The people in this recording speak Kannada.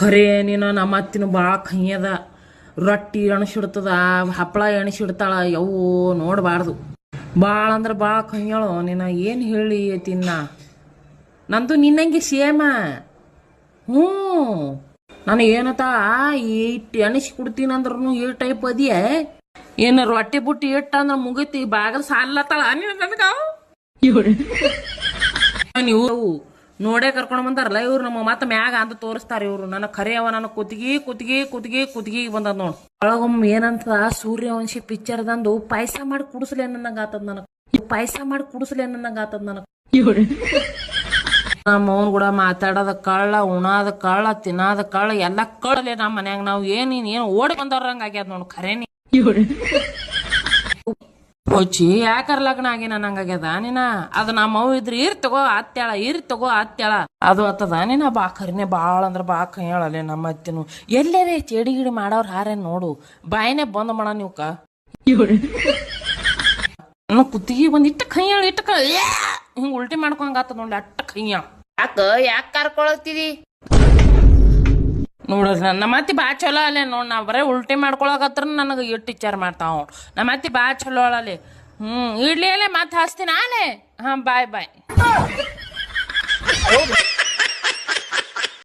ಖರೆ ನೀನು ನಮ್ಮ ಅತ್ತಿನ ಭಾಳ ಕೈಯದ ರೊಟ್ಟಿ ಎಣಸಿಡ್ತದ ಹಪ್ಪಳ ಎಣಸಿಡ್ತಾಳ ಯವು ನೋಡಬಾರ್ದು. ಭಾಳ ಅಂದ್ರೆ ಭಾಳ ಕೈಯಳು ನೀನು ಏನು ಹೇಳಿ ತಿನ್ನ? ನಂದು ನಿನ್ನಂಗೆ ಸೇಮ. ಹ್ಞೂ. ನಾನು ಏನತ ಇಟ್ಟು ಎಣಸಿ ಕೊಡ್ತೀನಿ ಅಂದ್ರೂ ಈ ಟೈಪ್ ಅದಿಯೇ? ಏನು ರೊಟ್ಟಿ ಬುಟ್ಟಿ ಇಟ್ಟ ಅಂದ್ರೆ ಮುಗೀತಿ ಬಾಗಲ್ ಸಾಲತ್ತಾಳ. ನೀನು ನನಗ ನೀವು ನೋಡೇ ಕರ್ಕೊಂಡು ಬಂದಾರಲ್ಲ, ಇವ್ರು ನಮ್ಮ ಮತ್ತೆ ಮ್ಯಾಗ ಅಂತ ತೋರಿಸ್ತಾರ ಇವ್ರು. ನನ್ನ ಕರೆಯವ, ನನ್ನ ಕುತ್ತಿಗೆ ಕುತ್ತಿಗೆ ಕುತ್ತಿಗೆ ಕುತ್ತಿಗೆ ಬಂದದ ನೋಡು. ಒಳಗೊಮ್ಮೆ ಏನಂತ ಸೂರ್ಯವಂಶಿ ಪಿಕ್ಚರ್ದಂದು ಪಾಯಸ ಮಾಡಿ ಕುಡಿಸ್ಲಿ ಅನ್ನಂಗ ಆತದ ನನಗೆ. ಪಾಯಸ ಮಾಡಿ ಕುಡಿಸ್ಲಿ ಅನ್ನಂಗ ಆತದ ನನಗೆ. ನಮ್ಮ ಅವನ್ ಕೂಡ ಮಾತಾಡೋದ ಕಳ್ಳ ಉಣಾದ ಕಳ್ಳ ತಿನ್ನಾದ ಕಳ್ಳ ಎಲ್ಲ ಕಳ್ಳಲೆ ನಮ್ಮ ಮನ್ಯಾಗ. ನಾವು ಏನ್, ಏನು ಓಡಿ ಬಂದವ್ರಂಗ ಆಗ್ಯಾದ ನೋಡು ಖರೇನಿ ಹೊಚ್ಚಿ ಯಾಕಾರ ಲಗ್ನ ಆಗಿ ನಂಗಾಗ್ಯದ ನೀನ ಅದು ನಮ್ಮ ಅವ್ ಇದ್ರ ಇರ್ ತಗೋ ಅತ್ಯಾಳ ಇರ್ ತಗೋ ಅತ್ಯಾಳ ಅದು ಆತದ ನೀನ ಬಾ ಬಾಳ ಅಂದ್ರ ಬಾ ಹೇಳಲೆ ನಮ್ಮ ಅತ್ತಿನು. ಎಲ್ಲೇ ಚೇಡಿ ಗಿಡಿ ಮಾಡೋರ್ ಹಾರೇ ನೋಡು. ಬಾಯಿನೇ ಬಂದ್ ಮಾಡ ನೀವ್ಕ ನನ್ನ ಕುತ್ತಿಗೆ ಬಂದ್ ಇಟ್ಟ ಕೈಯಾಳ ಇಟ್ಟ ಕೈ. ಹಿಂಗ್ ಉಲ್ಟಿ ಮಾಡ್ಕೊಂಡ್ ಆತದ ನೋಡಿ ಅಟ್ಟ ಕೈಯ. ಯಾಕ, ಯಾಕೆ ಕರ್ಕೊಳತ್ತಿದಿ ನೋಡ ನಮ್ಮ ಅತ್ತಿ ಭಾಳ ಚಲೋ ಅಲ್ಲೇ ನೋಡ್ ನಾ ಬರೇ ಉಲ್ಟಿ ಮಾಡ್ಕೊಳಕತ್ರ ನನಗೆ ಇಟ್ಟು ಟೀಚರ್ ಮಾಡ್ತಾವ ನಮ್ಮ ಅತ್ತಿ ಭಾಳ ಚಲೋ ಅಳಲಿ. ಹ್ಮ್, ಇಡ್ಲಿ ಅಲ್ಲೇ ಮತ್ತೆ ಹಚ್ತೀನಿ ಆಲೇ ಹಾಂ ಬಾಯ್ ಬಾಯ್